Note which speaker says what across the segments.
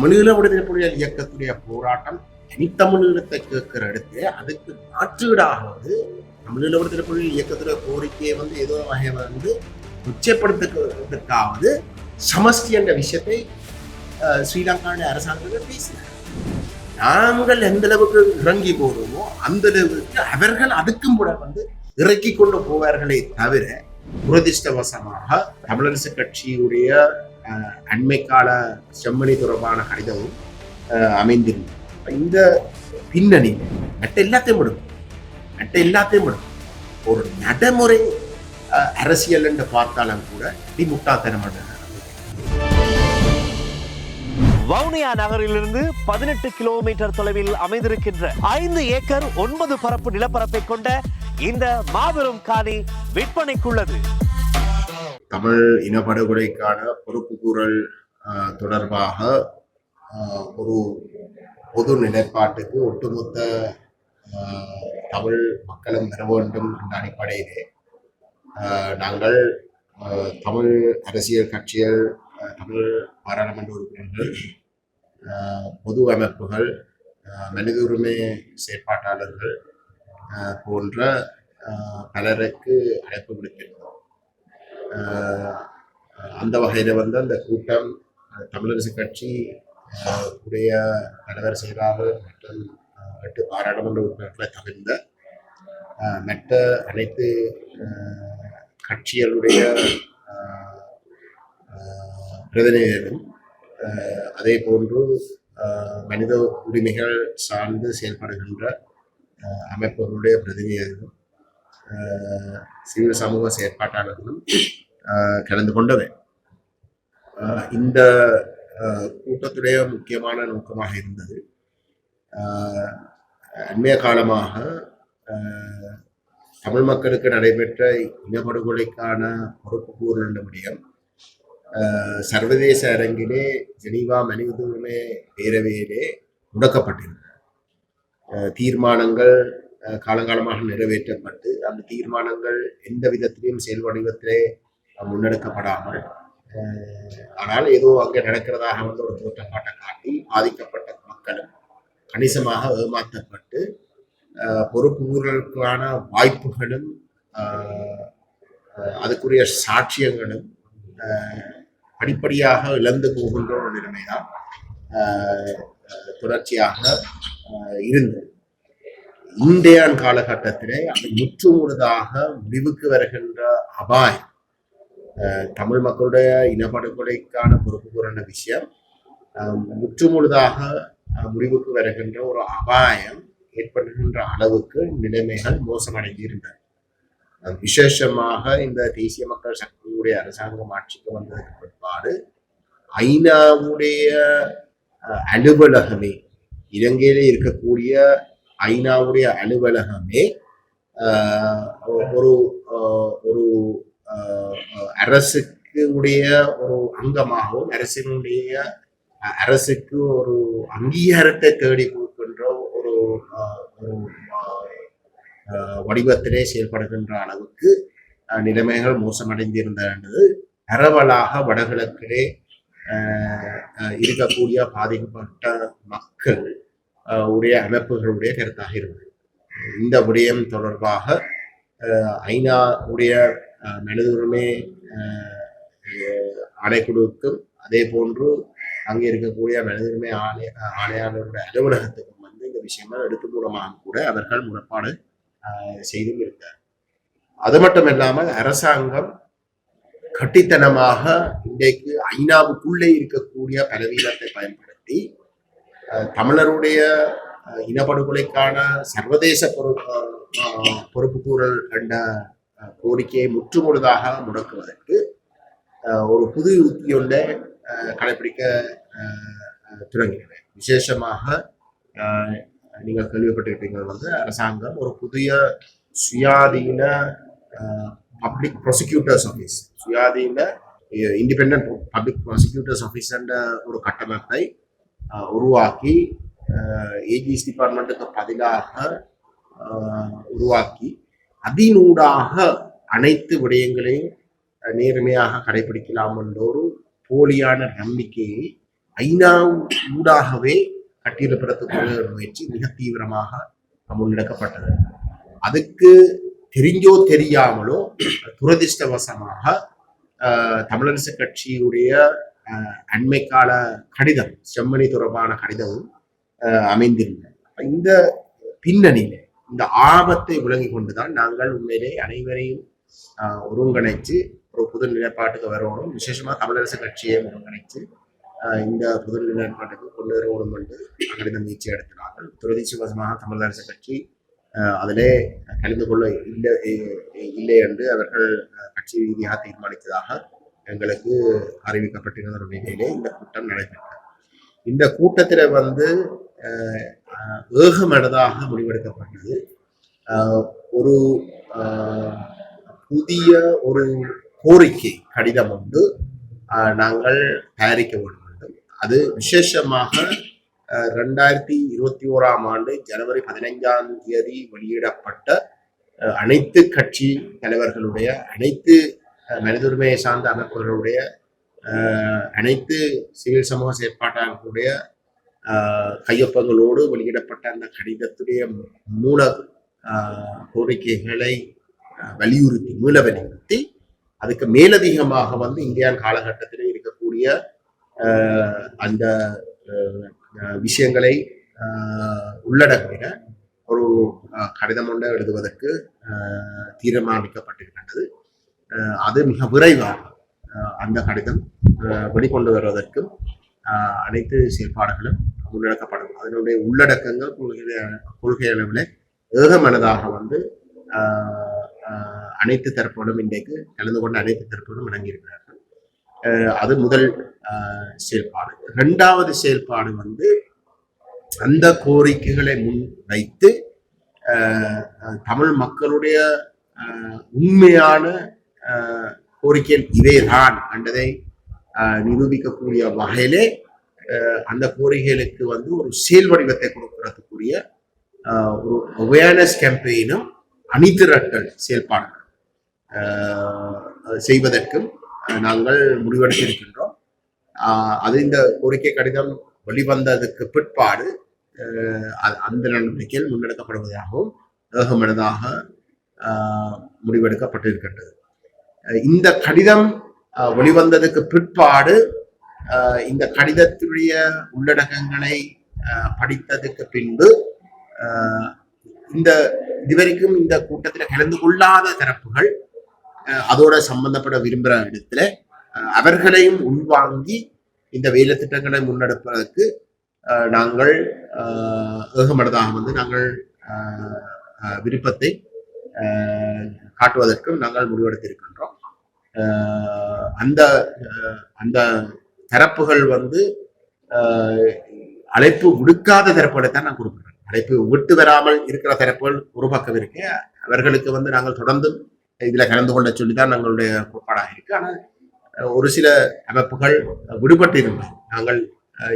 Speaker 1: தமிழீழ விடுதலை புலிகள் இயக்கத்துடைய போராட்டம் தனித்தமிழீழத்தை கேட்கிற இடத்துல அதுக்கு மாற்றீடாகிறது தமிழீழ விடுதலை புலிகள் இயக்கத்துடைய கோரிக்கையை வந்து ஏதோ வகை வந்து உச்சப்படுத்துவதற்காவது சமஷ்டி என்ற விஷயத்தை அஹ், ஸ்ரீலங்காவுடைய அரசாங்கத்தில் பேசினார். நாங்கள் எந்த அளவுக்கு இறங்கி போகிறோமோ அந்த அளவுக்கு அவர்கள் அதுக்கும் கூட வந்து இறக்கி கொண்டு போவார்களே தவிர துரதிருஷ்டவசமாக தமிழரசு கட்சியுடைய அண்மைக்கால செம்மணி தொடர்பான கடிதமும் அமைந்திருந்தது. இந்த பின்னணி மற்ற எல்லாத்தையும் விடும் மற்ற எல்லாத்தையும் விடும் ஒரு நடைமுறை அரசியல் என்று பார்த்தாலும் கூட நீ முட்டாத்தனமான
Speaker 2: வவுனியா நகரிலிருந்து பதினெட்டு கிலோமீட்டர் தொலைவில் அமைந்திருக்கின்ற ஐந்து ஏக்கர் ஒன்பது பரப்பு நிலப்பரப்பை கொண்ட இந்த மாபெரும் காணி விற்பனைக்குள்ளது.
Speaker 1: தமிழ் இனப்படுகொலைக்கான பொறுப்புக்கூறல் தொடர்பாக ஒரு பொது நிலைப்பாட்டுக்கு ஒட்டுமொத்த தமிழ் மக்களும் பெற வேண்டும் என்ற அடிப்படையிலே நாங்கள் தமிழ் அரசியல் கட்சிகள் தமிழ் பாராளுமன்ற உறுப்பினர்கள் பொது அமைப்புகள் மனித உரிமை செயற்பாட்டாளர்கள் போன்ற பலருக்கு அழைப்பு விடுத்திருக்கிறோம் அந்த வகையில் வந்து அந்த கூட்டம் தமிழரசு கட்சி உடைய தலைவர் செயலாளர் மற்றும் எட்டு பாராளுமன்ற உறுப்பினர்களை தவிர்ந்த மற்ற அனைத்து கட்சிகளுடைய பிரதிநிதிகளும் அதே போன்று மனித உரிமைகள் சார்ந்து செயல்படுகின்ற அமைப்புகளுடைய பிரதிநிதிகளும் சிவில் சமூக செயற்பாட்டாளர்களும் கலந்து கொண்டவை இந்த கூட்டத்துடைய முக்கியமான நோக்கமாக இருந்தது அண்மைய காலமாக தமிழ் மக்களுக்கு நடைபெற்ற இனப்படுகொலைக்கான பொறுப்பு கூறல் விடயம் சர்வதேச அரங்கிலே ஜெனீவா மனித உரிமை பேரவையிலே முடக்கப்பட்டிருந்தது தீர்மானங்கள் காலங்காலமாக நிறைவேற்றப்பட்டு அந்த தீர்மானங்கள் எந்த விதத்திலையும் செயல் வடிவத்திலே முன்னெடுக்கப்படாமல் ஆனால் ஏதோ அங்கே நடக்கிறதாக வந்து ஒரு தோற்றப்பாட்டை காட்டி பாதிக்கப்பட்ட மக்களும் கணிசமாக ஏமாற்றப்பட்டு ஆஹ் பொறுப்புகளுக்கான வாய்ப்புகளும் அதுக்குரிய சாட்சியங்களும் படிப்படியாக இழந்து போகின்ற ஒரு நிலைமைதான் தொடர்ச்சியாக இருந்தது. இந்தியான் காலகட்டத்திலே அது முற்றுமுழுதாக முடிவுக்கு வருகின்ற அபாயம் தமிழ் மக்களுடைய இனப்படுகொலைக்கான பொறுப்பு கூறின விஷயம் முற்றுமுழுதாக முடிவுக்கு வருகின்ற ஒரு அபாயம் ஏற்படுகின்ற அளவுக்கு நிலைமைகள் மோசமடைந்திருந்தன. விசேஷமாக இந்த தேசிய மக்கள் சக்தியுடைய அரசாங்கம் ஆட்சிக்கு வந்ததற்கு பிற்பாடு ஐநாவுடைய அலுவலகமே இலங்கையிலே இருக்கக்கூடிய ஐநாவுடைய அலுவலகமே ஒரு ஒரு அரசுக்கு உடைய ஒரு அங்கமாகவும் அரசினுடைய அரசுக்கு ஒரு அங்கீகாரத்தை தேடி கொடுக்கின்ற ஒரு ஒரு வடிவத்திலே செயல்படுகின்ற அளவுக்கு நிலைமைகள் மோசமடைந்திருந்தது. பரவலாக வடகிழக்கிலே இருக்கக்கூடிய பாதிக்கப்பட்ட மக்கள் உடைய அமைப்புகளுடைய கருத்தாக இருந்தது. இந்த விடயம் தொடர்பாக ஐநா உடைய மனித உரிமை ஆணைக்குழுவுக்கும் அதே போன்று அங்கே இருக்கக்கூடிய மனித உரிமை ஆணைய ஆணையாளருடைய அலுவலகத்துக்கும் வந்து இந்த விஷயங்கள் எடுத்து மூலமாக கூட அவர்கள் முறைப்பாடு செய்தும் இருந்தார். அது மட்டும் இல்லாமல் அரசாங்கம் கட்டித்தனமாக இன்றைக்கு ஐநாவுக்குள்ளே இருக்கக்கூடிய பலவீனத்தை பயன்படுத்தி தமிழருடைய இனப்படுகொலைக்கான சர்வதேச பொறுப்பு அஹ், பொறுப்புக்கூறல் என்ற கோரிக்கையை முற்றுமுழுதாக முடக்குவதற்கு ஒரு புது உத்தியொன்றை கடைபிடிக்க தொடங்கினேன் விசேஷமாக நீங்கள் கேள்விப்பட்டிருப்பீங்க வந்து அரசாங்கம் ஒரு புதிய சுயாதீன பப்ளிக் ப்ராசிக்யூட்டர்ஸ் ஆஃபீஸ் சுயாதீன இண்டிபெண்ட் பப்ளிக் ப்ராசிக்யூட்டர்ஸ் ஆஃபீஸ் என்ற ஒரு கட்டமைப்பை உருவாக்கி ஏஜிஎஸ் டிபார்ட்மெண்ட்டுக்கு பதிலாக உருவாக்கி அதனூடாக அனைத்து விடயங்களையும் நேர்மையாக கடைபிடிக்கலாம் என்ற ஒரு போலியான நம்பிக்கையை ஐநா ஊடாகவே கட்டியெழுப்புறதுக்குரிய முயற்சி மிக தீவிரமாக முன்னெடுக்கப்பட்டது அதுக்கு தெரிஞ்சோ தெரியாமலோ துரதிர்ஷ்டவசமாக ஆஹ், தமிழரசு கட்சியுடைய அண்மை கால கடிதம் செம்மணி தொடர்பான கடிதமும் அமைந்திருந்தது. இந்த பின்னணியில இந்த ஆபத்தை விளங்கி கொண்டுதான் நாங்கள் உண்மையிலே அனைவரையும் ஒருங்கிணைச்சு ஒரு புது நிலைப்பாட்டுக்கு வரணும் விசேஷமா தமிழரசு கட்சியை ஒருங்கிணைச்சு இந்த புது நிலைப்பாட்டுக்கு கொண்டு வரணும் என்று கடிதம் முயற்சி எடுத்தினார்கள் துரதிசுவசமாக தமிழரசு கட்சி அதிலே கலந்து கொள்ள இல்லை இல்லை என்று அவர்கள் கட்சி ரீதியாக தீர்மானித்ததாக எங்களுக்கு அறிவிக்கப்பட்டிருந்த நிலையிலே இந்த கூட்டம் நடைபெற்றது. இந்த கூட்டத்தில் வந்து ஏகமனதாக முடிவெடுக்கப்பட்டது. ஒரு புதிய ஒரு கோரிக்கை கடிதம் ஒன்று நாங்கள் தயாரிக்க வேண்டும். அது விசேஷமாக ரெண்டாயிரத்தி இருபத்தி ஓராம் ஆண்டு ஜனவரி பதினைஞ்சாம் தேதி வெளியிடப்பட்ட அனைத்து கட்சி தலைவர்களுடைய அனைத்து மனித உரிமையை சார்ந்த அமைப்புகளுடைய அனைத்து சிவில் சமூக செயற்பாட்டாளர்களுடைய கையொப்பங்களோடு வெளியிடப்பட்ட அந்த கடிதத்துடைய மூல கோரிக்கைகளை வலியுறுத்தி மூல வலியுறுத்தி அதுக்கு மேலதிகமாக வந்து இந்தியான் காலகட்டத்தில் இருக்கக்கூடிய அந்த விஷயங்களை உள்ளடக்கிற ஒரு கடிதம் ஒன்றை எழுதுவதற்கு தீர்மானிக்கப்பட்டிருக்கின்றது. அது மிக விரைவாக அந்த கடிதம் வெளிக்கொண்டு வருவதற்கும் அனைத்து செயற்பாடுகளும் முன்னெடுக்கப்படும். அதனுடைய உள்ளடக்கங்கள் கொள்கை கொள்கை அளவில் ஏகமனதாக வந்து அனைத்து தரப்புகளும் இன்றைக்கு கலந்து கொண்ட அனைத்து தரப்புகளும் இணங்கியிருக்கிறார்கள். அது முதல் செயல்பாடு இரண்டாவது செயல்பாடு வந்து அந்த கோரிக்கைகளை முன் வைத்து தமிழ் மக்களுடைய உண்மையான ஆஹ், கோரிக்கைகள் என்றதை நிரூபிக்கக்கூடிய வகையிலே அந்த கோரிக்கைகளுக்கு வந்து ஒரு செயல் வடிவத்தை கொடுக்கறதுக்குரிய ஆஹ், ஒரு அவேர்னஸ் கேம்பெயினும் அணிதிரட்டல் செயல்பாடுகள் செய்வதற்கும் நாங்கள் முடிவெடுத்திருக்கின்றோம். அது இந்த கோரிக்கை கடிதம் வெளிவந்ததுக்கு பிற்பாடு ஆஹ், அந்த நடவடிக்கைகள் முன்னெடுக்கப்படுவதாகவும் ஏகமனதாக ஆஹ், முடிவெடுக்கப்பட்டிருக்கின்றது. இந்த கடிதம் வெளிவந்ததுக்கு பிற்பாடு ஆஹ், இந்த கடிதத்துடைய உள்ளடக்கங்களை ஆஹ், படித்ததுக்கு பின்பு ஆஹ், இந்த இதுவரைக்கும் இந்த கூட்டத்தில் கலந்து கொள்ளாத தரப்புகள் அதோட சம்பந்தப்பட விரும்புகிற இடத்துல அவர்களையும் உள்வாங்கி இந்த வேலை திட்டங்களை முன்னெடுப்பதற்கு நாங்கள் ஆஹ், ஏகமனதாக வந்து நாங்கள் ஆஹ், விருப்பத்தை ஆஹ், காட்டுவதற்கும் நாங்கள் முடிவெடுத்திருக்கின்றோம். அந்த அந்த தரப்புகள் வந்து அழைப்பு விடுக்காத தரப்புகளைத்தான் நான் குறிப்பிடுறேன். அழைப்பு விட்டு வராமல் இருக்கிற தரப்புகள் ஒரு பக்கம் இருக்கு. அவர்களுக்கு வந்து நாங்கள் தொடர்ந்து இதுல கலந்து கொள்ள சொல்லிதான் நாங்களுடைய கோட்பாடாக இருக்கு. ஆனால் ஒரு சில அமைப்புகள் விடுபட்டு இருந்தோம் நாங்கள்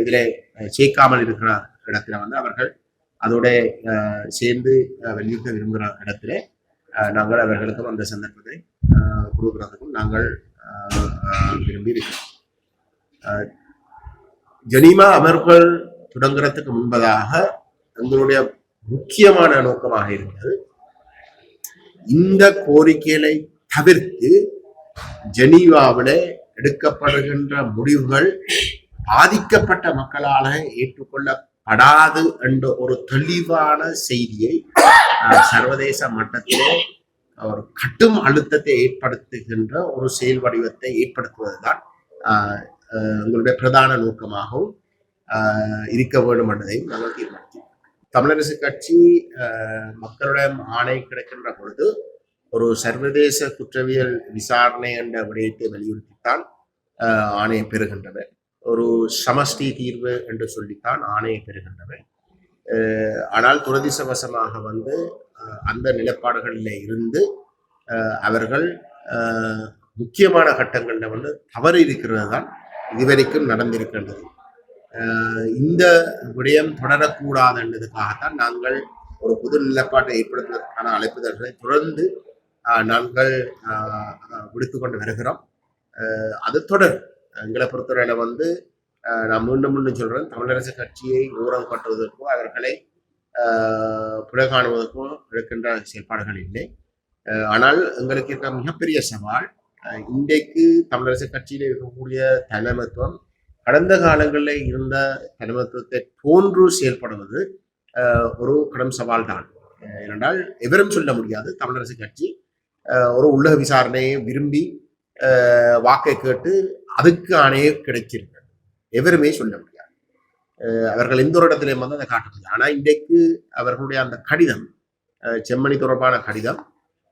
Speaker 1: இதில் சேர்க்காமல் இருக்கிற இடத்துல வந்து அவர்கள் அதோட சேர்ந்து அஹ், வலியுறுத்த விரும்புகிற இடத்துல நாங்கள் அவர்களுக்கும் அந்த சந்தர்ப்பத்தை அஹ், கொடுக்கிறதுக்கும் நாங்கள் அஹ், அஹ், விரும்பி இருக்கிறோம். அஹ், அமர்வுகள் தொடங்குறதுக்கு முன்பதாக எங்களுடைய முக்கியமான நோக்கமாக இருந்தது இந்த கோரிக்கைகளை தவிர்த்து ஜெனீவாவில் எடுக்கப்படுகின்ற முடிவுகள் பாதிக்கப்பட்ட மக்களால் படாது என்ற ஒரு தெளிவான செய்தியை சர்வதேச மட்டத்திலே ஒரு கட்டும் அழுத்தத்தை ஏற்படுத்துகின்ற ஒரு செயல் வடிவத்தை ஏற்படுத்துவதுதான் எங்களுடைய பிரதான நோக்கமாகவும் இருக்க வேண்டும் என்பதையும் நாங்கள் தீர்மானித்தோம் தமிழரசு கட்சி மக்களுடைய மக்களிடம் ஆணை கிடைக்கின்ற பொழுது ஒரு சர்வதேச குற்றவியல் விசாரணை என்ற விடயத்தை வலியுறுத்தித்தான் ஆணையை பெறுகின்றனர் ஒரு சமஷ்டி தீர்வு என்று சொல்லித்தான் ஆணையை பெறுகின்றன ஆனால் துரதிசவசமாக வந்து அந்த நிலப்பாடுகளில் இருந்து அவர்கள் முக்கியமான கட்டங்களில் வந்து தவறு இருக்கிறது தான் இதுவரைக்கும் நடந்திருக்கின்றது. இந்த விடயம் தொடரக்கூடாது தொடரக்கூடாதுன்றதுக்காகத்தான் நாங்கள் ஒரு புது நிலப்பாட்டை ஏற்படுத்துவதற்கான அழைப்புதல்களை தொடர்ந்து நாங்கள் விடுத்து கொண்டு வருகிறோம். அது தொடர் எங்களை பொறுத்தவரையில வந்து நான் மீண்டும் மீண்டும் சொல்றேன் தமிழரசு கட்சியை ஊரம் கட்டுவதற்கோ அவர்களை அஹ், புலை எடுக்கின்ற செயல்பாடுகள் இல்லை. ஆனால் எங்களுக்கு இருக்கிற மிகப்பெரிய சவால் இன்றைக்கு தமிழரசு கட்சியில் இருக்கக்கூடிய தலைமத்துவம் கடந்த காலங்களில் இருந்த தலைமத்துவத்தை போன்று செயல்படுவது ஒரு கடும் சவால் தான். ஏனென்றால் எவரும் சொல்ல முடியாது தமிழரசு கட்சி ஒரு உள்ளக விசாரணையை விரும்பி வாக்கை கேட்டு அதுக்கு ஆணையே கிடைச்சிருக்கிறது எவருமே சொல்ல முடியாது. அவர்கள் எந்த ஒரு இடத்திலையும் வந்து அதை காட்ட முடியாது. ஆனால் இன்றைக்கு அவர்களுடைய அந்த கடிதம் செம்மணி தொடர்பான கடிதம்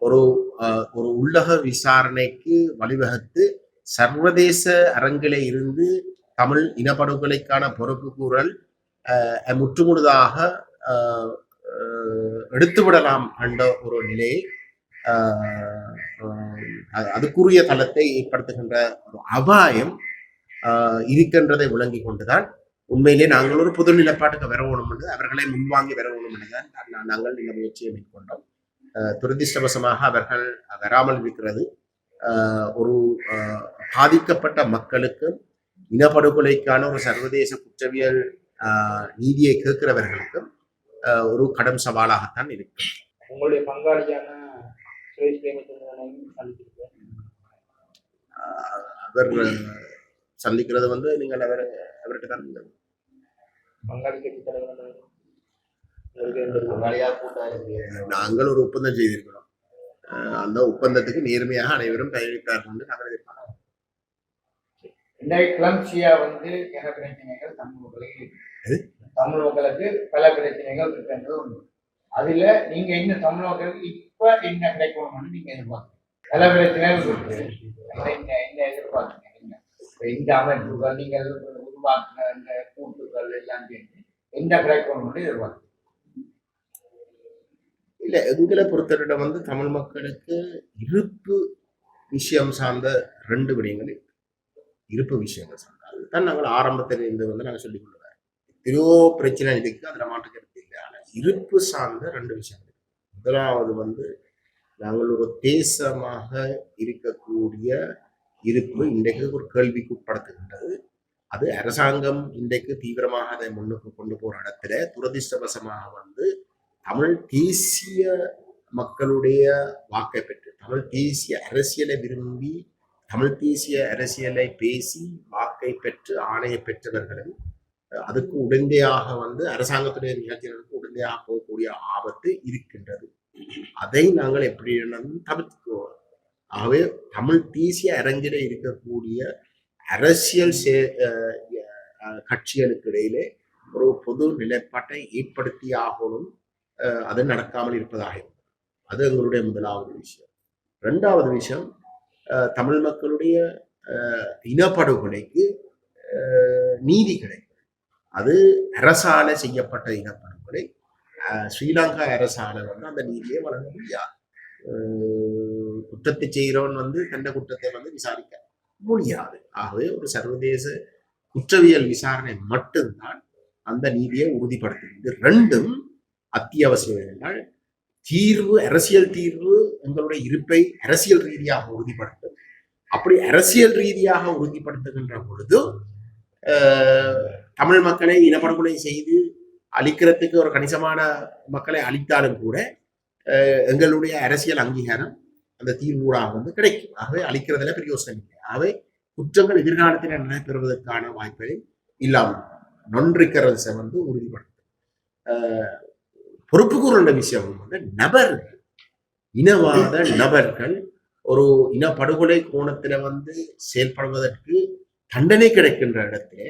Speaker 1: ஒரு அஹ், ஒரு உள்ளக விசாரணைக்கு வழிவகுத்து சர்வதேச அரங்கிலே இருந்து தமிழ் இனப்படுகொலைக்கான பொறுப்பு கூறல் அஹ், முற்றுமுழுதாக எடுத்துவிடலாம் என்ற ஒரு நிலையை அதுக்குரிய தளத்தை ஏற்படுத்துகின்ற ஒரு அபாயம் ஆஹ், இருக்கின்றதை விளங்கி கொண்டுதான் உண்மையிலே நாங்கள் ஒரு புது நிலப்பாட்டுக்கு வரணும் என்று அவர்களை முன்வாங்கி வரணும் என்றுதான் நாங்கள் இந்த முயற்சியை மேற்கொண்டோம். துரதிருஷ்டவசமாக அவர்கள் வராமல் இருக்கிறது. ஆஹ், ஒரு ஆஹ், பாதிக்கப்பட்ட மக்களுக்கு இனப்படுகொலைக்கான ஒரு சர்வதேச குற்றவியல் ஆஹ், நீதியை கேட்கிறவர்களுக்கும் ஆஹ், ஒரு கடும் சவாலாகத்தான் இருக்கு
Speaker 3: உங்களுடைய பங்காளியான
Speaker 1: அவர் சந்திக்கிறது வந்து நீங்கள் அவர் அவர்கிட்ட தான் நீங்கள் நாங்கள் ஒரு ஒப்பந்தம் செய்திருக்கிறோம். அந்த ஒப்பந்தத்துக்கு நேர்மையாக அனைவரும் கையெழுத்தார்கள் என்று நாங்கள் எதிர்பார்க்கிறோம்.
Speaker 3: கிளம்சியா வந்து என பிரச்சனைகள் தமிழ் மக்களுக்கு. தமிழ் மக்களுக்கு பல பிரச்சனைகள் இருக்கின்றது உண்டு. அதுல நீங்க என்ன தமிழ் மக்களுக்கு இப்ப என்ன கிடைக்கணும்னு நீங்க எதிர்பார்க்கணும் பல பிரச்சனைகள் என்ன அதுல எதிர்பார்க்கணும் நீங்க இந்த அமைப்புகள் நீங்கள் உருவாக்குன இந்த கூட்டுகள் எல்லாம் சேர்ந்து என்ன கிடைக்கணும்னு எதிர்பார்க்கணும்
Speaker 1: இல்ல எங்களை பொறுத்தவரை வந்து தமிழ் மக்களுக்கு இருப்பு விஷயம் சார்ந்த ரெண்டு விடயங்கள் இருக்கு. இருப்பு விஷயங்கள் சார்ந்த. அதுதான் நாங்கள் ஆரம்பத்தில் இருந்து வந்து நாங்கள் சொல்லிக் கொள்ளுவேன் எத்தனையோ பிரச்சனை இதுக்கு அதில் மாற்றுக்கிறது இருப்பு சார்ந்த ரெண்டு விஷயங்கள். முதலாவது வந்து நாங்கள் ஒரு தேசமாக இருக்கக்கூடிய இருப்பு இன்றைக்கு ஒரு கேள்விக்கு உட்படுத்துகின்றது. அது அரசாங்கம் இன்றைக்கு தீவிரமாக அதை முன்னுக்கு கொண்டு போற இடத்துல துரதிர்ஷ்டவசமாக வந்து தமிழ் தேசிய மக்களுடைய வாக்கை பெற்று தமிழ் தேசிய அரசியலை விரும்பி தமிழ் தேசிய அரசியலை பேசி வாக்கை பெற்று ஆணையை பெற்றவர்களும் அதுக்கு உடந்தையாக வந்து அரசாங்கத்துடைய நிகழ்ச்சிகளுக்கு உடந்தையாக போகக்கூடிய ஆபத்து இருக்கின்றது. அதை நாங்கள் எப்படி தவிர்த்துக்குவோம் ஆகவே தமிழ் தேசிய அரங்கில இருக்கக்கூடிய அரசியல் சே- கட்சிகளுக்கு இடையிலே ஒரு பொது நிலைப்பாட்டை ஏற்படுத்தி ஆகணும் அஹ் அது நடக்காமல் இருப்பதாக இருக்கும். அது எங்களுடைய முதலாவது விஷயம். ரெண்டாவது விஷயம் அஹ் தமிழ் மக்களுடைய அஹ், இனப்படுகொலைக்கு நீதி கிடைக்கும். அது அரசால செய்யப்பட்ட இனப்படுகொலை. ஸ்ரீலங்கா அரசால வந்து அந்த நீதியை வழங்க முடியாது. குற்றத்தை செய்கிறவன் வந்து கண்ட குற்றத்தை வந்து விசாரிக்க முடியாது. ஆகவே ஒரு சர்வதேச குற்றவியல் விசாரணை மட்டும்தான் அந்த நீதியை உறுதிப்படுத்துகிறது. ரெண்டும் அத்தியாவசியம் என்றால் தீர்வு அரசியல் தீர்வு உங்களுடைய இருப்பை அரசியல் ரீதியாக உறுதிப்படுத்தும் அப்படி அரசியல் ரீதியாக உறுதிப்படுத்துகின்ற பொழுது தமிழ் மக்களை இனப்படுகொலை செய்து அழிக்கிறதுக்கு ஒரு கணிசமான மக்களை அழித்தாலும் கூட எங்களுடைய அரசியல் அங்கீகாரம் அந்த தீர்வூடாக வந்து கிடைக்கும். ஆகவே அழிக்கிறதுல பெரிய யோசனை இல்லை. ஆகவே குற்றங்கள் எதிர்காலத்தில் நடைபெறுவதற்கான வாய்ப்புகளை இல்லாமல் நொன்றிக்கிறத வந்து உறுதிப்படுத்தும். பொறுப்பு கூறுகின்ற விஷயம் வந்து நபர்கள் இனவாத நபர்கள் ஒரு இனப்படுகொலை கோணத்துல வந்து செயல்படுவதற்கு தண்டனை கிடைக்கின்ற இடத்துல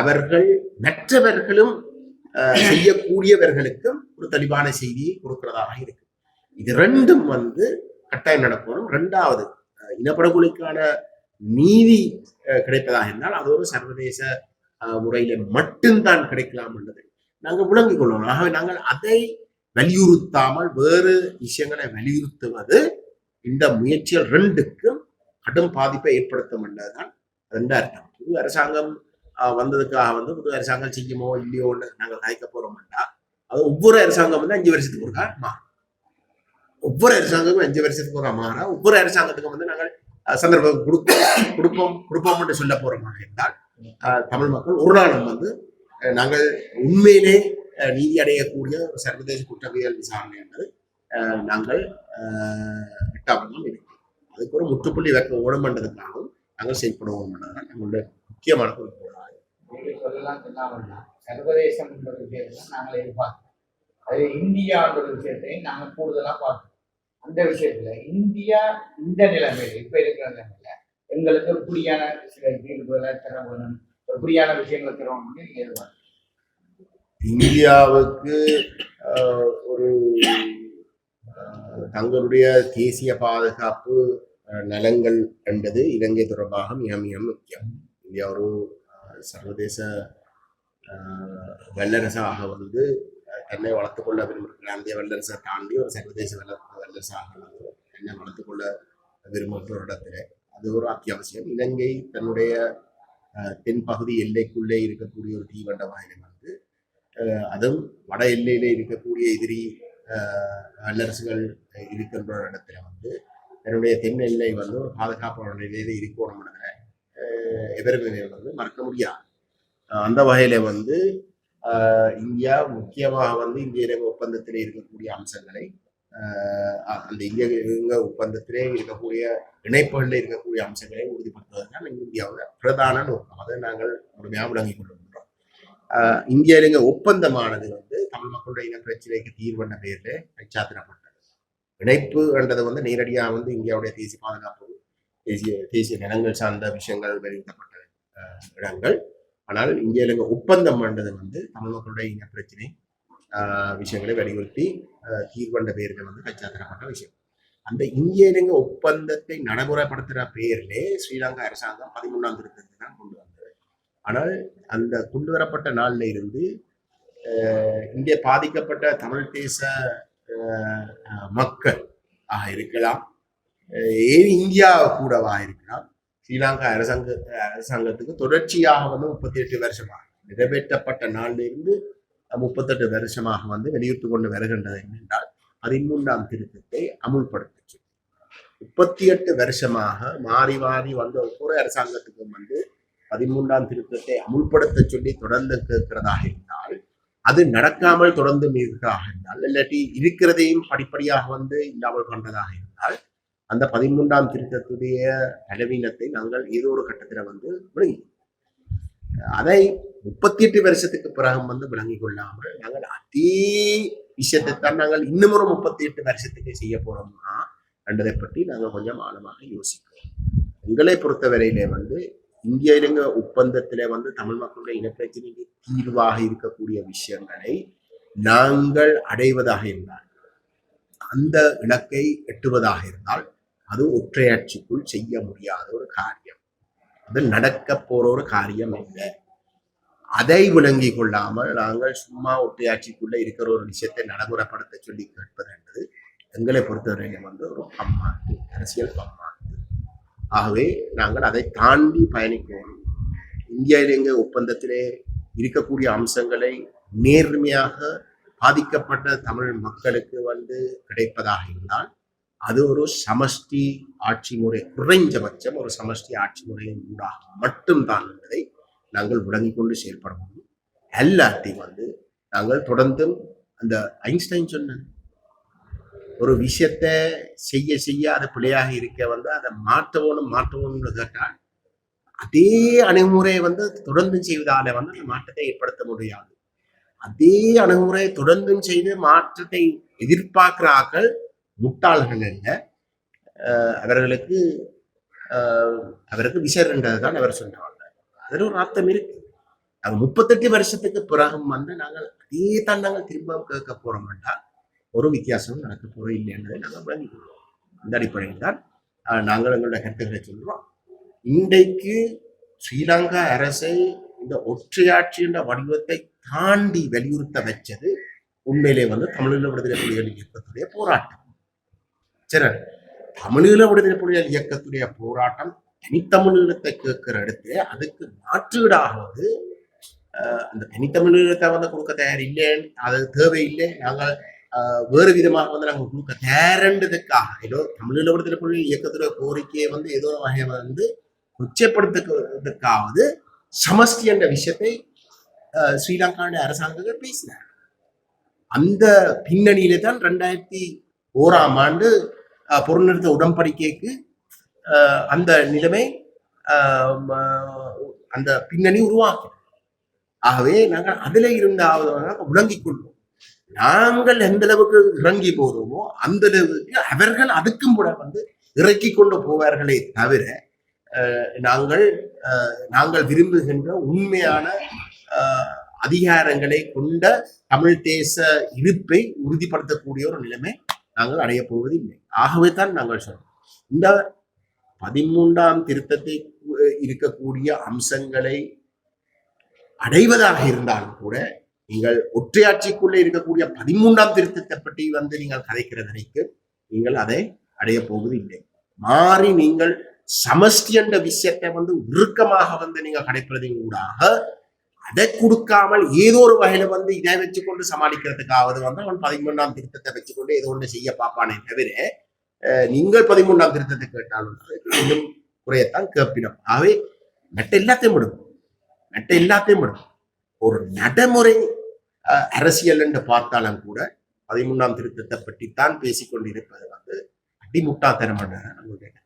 Speaker 1: அவர்கள் மற்றவர்களும் செய்யக்கூடியவர்களுக்கும் ஒரு தெளிவான செய்தியை கொடுக்கிறதாக இருக்கு. இது ரெண்டும் வந்து கட்டாயம் நடக்கணும். ரெண்டாவது இனப்படுகொலைக்கான நீதி கிடைப்பதாக இருந்தால் அது ஒரு சர்வதேச ஆஹ், முறையில மட்டும்தான் கிடைக்கலாம் என்றது நாங்கள் விளங்கிக் கொள்ளணும் ஆகவே நாங்கள் அதை வலியுறுத்தாமல் வேறு விஷயங்களை வலியுறுத்துவது இந்த முயற்சிகள் ரெண்டுக்கும் கடும் பாதிப்பை ஏற்படுத்தும் என்றதுதான் ரெண்டு அர்த்தம். அரசாங்கம் வந்ததுக்காக வந்து புது அரசாங்கம் செய்யுமோ இல்லையோன்னு நாங்கள் காய்க்க போறோம்னா அது ஒவ்வொரு அரசாங்கம் வந்து அஞ்சு வருஷத்துக்கு ஒருக்கா மாறும். ஒவ்வொரு அரசாங்கமும் அஞ்சு வருஷத்துக்கு ஒரு மாறா ஒவ்வொரு அரசாங்கத்துக்கும் வந்து நாங்கள் சந்தர்ப்பம் கொடுப்போம் கொடுப்போம் கொடுப்போம் என்று சொல்ல போறோமாக இருந்தால் அஹ், தமிழ் மக்கள் ஒரு நாளும் வந்து அஹ், நாங்கள் உண்மையிலே நீதி அடையக்கூடிய ஒரு சர்வதேச குற்றவியல் விசாரணை என்பது அஹ், நாங்கள் அஹ், எட்டாவது இருக்கிறோம் அதுக்கு ஒரு முற்றுப்புள்ளி வைக்க ஓடமன்றதுக்காகவும் நாங்கள் செயல்படுவோம் என்பதுதான் நம்மளுடைய முக்கியமான குறிக்கோளாக
Speaker 3: என்று சொல்லலாம் சொன்னாங்கன்னா சர்வதேசம் என்ற விஷயத்தை நாங்கள் எதிர்பார்க்கிறோம் அது இந்தியா என்ற விஷயத்தையும் நாங்கள் கூடுதலாக பார்க்கணும் அந்த விஷயத்துல இந்தியா இந்த நிலைமையில இப்ப இருக்கிற நிலைமையில எங்களுக்கு எப்படியான சில தீர்வுகளை தர வேணும் எப்படியான விஷயங்களை தரணும் அப்படின்னு எதிர்பார்க்கிறீங்க.
Speaker 1: இந்தியாவுக்கு ஒரு தங்களுடைய தேசிய பாதுகாப்பு நலங்கள் என்பது இலங்கை தொடர்பாக மிக மிக முக்கியம். இந்தியா ஒரு சர்வதேச வல்லரசாக வந்து தன்னை வளர்த்துக்கொள்ள விரும்புகிற அந்த வல்லரசை தாண்டி ஒரு சர்வதேச வல்ல வல்லரசாக வந்து என்னை வளர்த்துக்கொள்ள விரும்புகிற ஒரு இடத்துல. அது ஒரு அத்தியாவசியம். இலங்கை தன்னுடைய தென்பகுதி எல்லைக்குள்ளே இருக்கக்கூடிய ஒரு தீவண்டமாக வந்து அதுவும் வட எல்லையில இருக்கக்கூடிய எதிரி வல்லரசுகள் இருக்கின்ற இடத்துல வந்து தன்னுடைய தென் எல்லை வந்து ஒரு பாதுகாப்பான நிலையில இருக்கணும்னு எதிர்வினை வந்து மறக்க முடியாது. அந்த வகையில வந்து இந்தியா முக்கியமாக வந்து இந்திய இலங்கை ஒப்பந்தத்திலே இருக்கக்கூடிய அம்சங்களை அந்த இந்திய இலங்கை ஒப்பந்தத்திலே இருக்கக்கூடிய இணைப்புகளில் இருக்கக்கூடிய அம்சங்களை உறுதிப்படுத்துவதுதான் இந்தியாவோட பிரதான நோக்கம். அதை நாங்கள் முழுமையாக விளங்கிக் கொண்டிருக்கிறோம் ஆஹ் இந்திய இலங்கை ஒப்பந்தமானது வந்து தமிழ் மக்களுடைய இன பிரச்சனைக்கு தீர்வென்ற பெயரில் அச்சாத்திரப்பட்டது இணைப்பு என்றது வந்து நேரடியாக வந்து இந்தியாவுடைய தேசிய பாதுகாப்பு தேசிய தேசிய நிலங்கள் சார்ந்த விஷயங்கள் வலியுறுத்தப்பட்ட இடங்கள். ஆனால் இந்திய இலங்கை ஒப்பந்தம் என்றது வந்து தமிழ் மக்களுடைய இன பிரச்சனை விஷயங்களை வலியுறுத்தி தீர்வண்ட தீர்வென்ற பெயர்கள் வந்து கச்சாத்திரப்பட்ட விஷயம். அந்த இந்திய இலங்கை ஒப்பந்தத்தை நடைமுறைப்படுத்துகிற பெயரிலே ஸ்ரீலங்கா அரசாங்கம் பதிமூணாம் திருத்தத்தை தான் கொண்டு வந்தது. ஆனால் அந்த கொண்டு வரப்பட்ட நாளில் இருந்து இங்கே பாதிக்கப்பட்ட தமிழ் தேச மக்கள் ஆக இருக்கலாம். ஏன் இந்தியா கூடவா இருக்குன்னா ஸ்ரீலங்கா அரசாங்க அரசாங்கத்துக்கு தொடர்ச்சியாக வந்து முப்பத்தி எட்டு வருஷமாக நிறைவேற்றப்பட்ட நாள்ல இருந்து முப்பத்தெட்டு வருஷமாக வந்து வெளியிட்டு கொண்டு வருகின்றது என்னென்றால் பதிமூன்றாம் திருத்தத்தை அமுல்படுத்த முப்பத்தி எட்டு வருஷமாக மாறி மாறி வந்த ஒவ்வொரு அரசாங்கத்துக்கும் வந்து பதிமூன்றாம் திருத்தத்தை அமுல்படுத்த சொல்லி தொடர்ந்து கேட்கிறதாக இருந்தால் அது நடக்காமல் தொடர்ந்து இருக்கிறதாக இருந்தால் இல்லாட்டி இருக்கிறதையும் படிப்படியாக வந்து இல்லாமல் கொண்டதாக இருந்தால் அந்த பதிமூன்றாம் திருத்தத்துடைய பலவீனத்தை நாங்கள் ஏதோ ஒரு கட்டத்தில் வந்து விளங்கி அதை முப்பத்தி எட்டு வருஷத்துக்கு பிறகு வந்து விளங்கிக் கொள்ளாமல் நாங்கள் அதே விஷயத்தை தான் நாங்கள் இன்னும் ஒரு முப்பத்தி எட்டு வருஷத்துக்கு செய்ய போறோம்னா என்றதை பற்றி நாங்கள் கொஞ்சம் ஆழமாக யோசிக்கிறோம் எங்களை பொறுத்தவரையிலே வந்து இந்திய இலங்க ஒப்பந்தத்திலே வந்து தமிழ் மக்களுடைய இனப்பிரச்சனைக்கு தீர்வாக இருக்கக்கூடிய விஷயங்களை நாங்கள் அடைவதாக இருந்தால் அந்த இலக்கை எட்டுவதாக இருந்தால் அது ஒற்றையாட்சிக்குள் செய்ய முடியாத ஒரு காரியம். அது நடக்க போற ஒரு காரியம் இல்லை அதை விளங்கி கொள்ளாமல் நாங்கள் சும்மா ஒற்றையாட்சிக்குள்ள இருக்கிற ஒரு விஷயத்தை நடைமுறைப்படுத்த சொல்லி கேட்பது என்பது எங்களை பொறுத்தவரையிலும் வந்து ஒரு பம்மாக்கு அரசியல் பம்மாக்கு ஆகவே நாங்கள் அதை தாண்டி பயணிக்கணும் இந்தியாவில் இலங்கை ஒப்பந்தத்திலே இருக்கக்கூடிய அம்சங்களை நேர்மையாக பாதிக்கப்பட்ட தமிழ் மக்களுக்கு வந்து கிடைப்பதாக இருந்தால் அது ஒரு சமஷ்டி ஆட்சி முறை குறைஞ்சபட்சம் ஒரு சமஷ்டி ஆட்சி முறையின் ஊடாக மட்டும்தான் என்பதை நாங்கள் விளங்கிக் கொண்டு செயல்பட முடியும். எல்லாத்தையும் வந்து நாங்கள் தொடர்ந்தும் அந்த ஐன்ஸ்டைன் சொன்ன ஒரு விஷயத்த செய்ய செய்ய அது பிழையாக இருக்க வந்து அதை மாற்றவோனும் மாற்றவோன்னு கேட்டால் அதே அணுகுமுறையை வந்து தொடர்ந்து செய்வதால வந்து அந்த மாற்றத்தை ஏற்படுத்த முடியாது. அதே அணுகுமுறையை தொடர்ந்தும் செய்து மாற்றத்தை எதிர்பார்க்கிறார்கள். முட்டாள்கள் அல்ல. அவர்களுக்கு அவருக்கு விசர்ன்றது தான் அவர் சொன்னாங்க அதில் ஒரு அர்த்தம் இருக்கு. அது முப்பத்தெட்டு வருஷத்துக்கு பிறகும் வந்து நாங்கள் அதே தான் நாங்கள் திரும்ப கேட்க போறோம்னா ஒரு வித்தியாசமும் நடக்க போறோம் இல்லைன்றதை நாங்கள் விளங்கிக் கொள்வோம். இந்த அடிப்படையில் தான் நாங்கள் எங்களுடைய கருத்துக்களை சொல்றோம். இன்றைக்கு ஸ்ரீலங்கா அரசை இந்த ஒற்றையாட்சி என்ற வடிவத்தை தாண்டி வலியுறுத்த வச்சது உண்மையிலே வந்து தமிழீழ விடுதலை புலிகள் இயக்கத்துடைய போராட்டம். சரி தமிழீழ விடுதலை புலிகள் இயக்கத்துடைய போராட்டம் தனித்தமிழீழத்தை கேட்கிற இடத்துல அதுக்கு மாற்றீடாவது அந்த தனித்தமிழீழத்தை வந்து கொடுக்க தயார் இல்லைன்னு அது தேவையில்லை நாங்கள் வேறு விதமாக வந்து நாங்கள் கொடுக்க தயாரன்றதுக்காக ஏதோ தமிழீழ விடுதலை புலிகள் இயக்கத்துடைய கோரிக்கையை வந்து ஏதோ ஒரு வகையை வந்து உச்சப்படுத்துறதுக்காவது சமஷ்டி என்ற விஷயத்தை ஸ்ரீலங்காவுடைய அரசாங்கங்கள் பேசினார் அந்த பின்னணியில தான் ரெண்டாயிரத்தி ஓராம் ஆண்டு பொருள்நிறுத்த உடன்படிக்கைக்கு அந்த நிலைமை அந்த பின்னணி உருவாக்கும் ஆகவே நாங்கள் அதில் இருந்தாவது விளங்கிக் கொள்வோம். நாங்கள் எந்த அளவுக்கு இறங்கி போகிறோமோ அந்த அளவுக்கு அவர்கள் அதுக்கும் கூட வந்து இறக்கி கொண்டு போவார்களே தவிர நாங்கள் நாங்கள் விரும்புகின்ற உண்மையான அதிகாரங்களை கொண்ட தமிழ் தேச இருப்பை உறுதிப்படுத்தக்கூடிய ஒரு நிலைமை நாங்கள் அடையப் போவது இல்லை ஆகவே தான் நாங்கள் சொல்றோம் இந்த பதிமூன்றாம் திருத்தத்தை இருக்கக்கூடிய அம்சங்களை அடைவதாக இருந்தாலும் கூட நீங்கள் ஒற்றையாட்சிக்குள்ளே இருக்கக்கூடிய பதிமூன்றாம் திருத்தத்தை பற்றி வந்து நீங்கள் கதைக்கிறதனைக்கு நீங்கள் அதை அடைய போவது இல்லை மாறி நீங்கள் சமஷ்டி என்ற விஷயத்தை வந்து உருக்கமாக வந்து நீங்கள் கடைப்பிறதின் ஊடாக அதை கொடுக்காமல் ஏதோ ஒரு வகையில வந்து இதை வச்சுக்கொண்டு சமாளிக்கிறதுக்காவது வந்து அவன் பதிமூன்றாம் திருத்தத்தை வச்சுக்கொண்டு ஏதோ ஒன்று செய்ய பார்ப்பானே தவிர நீங்கள் பதிமூன்றாம் திருத்தத்தை கேட்டாலும் இன்னும் குறையத்தான் கேட்பினோம் ஆகவே மெட்ட எல்லாத்தையும் விடும். மெட்ட எல்லாத்தையும் விடும். ஒரு நடைமுறை அரசியல் என்று பார்த்தாலும் கூட பதிமூன்றாம் திருத்தத்தை பற்றி தான் பேசிக்கொண்டிருப்பது வந்து அடிமுட்டாத்தனமான நம்ம கேட்டேன்